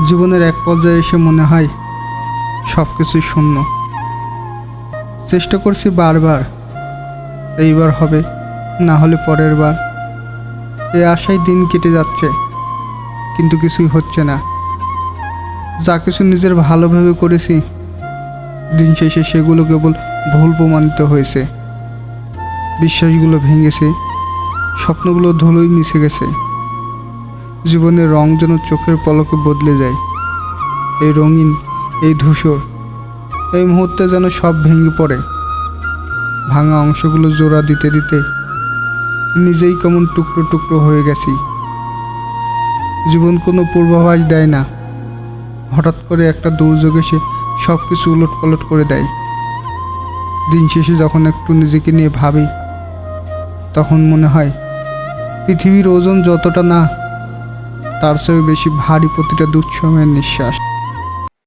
জীবনের এক পর্যায়ে এসে মনে হয় সব কিছুই শূন্য। চেষ্টা করছি বারবার, এইবার হবে, না হলে পরের বার। এ আশায় দিন কেটে যাচ্ছে, কিন্তু কিছুই হচ্ছে না। যা কিছু নিজের ভালোভাবে করেছি, দিন শেষে সেগুলো কেবল ভুল প্রমাণিত হয়েছে। বিশ্বাসগুলো ভেঙেছে, স্বপ্নগুলো ধুলোই মিশে গেছে। জীবনের রং যেন চোখের পলকে বদলে যায়। এই রঙিন, এই ধূসর, এই মুহূর্তে যেন সব ভেঙে পড়ে। ভাঙা অংশগুলো জোড়া দিতে দিতে নিজেই কেমন টুকরো টুকরো হয়ে গেছি। জীবন কোনো পূর্বাভাস দেয় না। হঠাৎ করে একটা দুর্যোগ এসে সব কিছু উলট পালট করে দেয়। দিন শেষে যখন একটু নিজেকে নিয়ে ভাবি, তখন মনে হয়, পৃথিবীর ওজন যতটা না তার চেয়েও বেশি ভারী প্রতিটা দুঃসময়ের নিঃশ্বাস।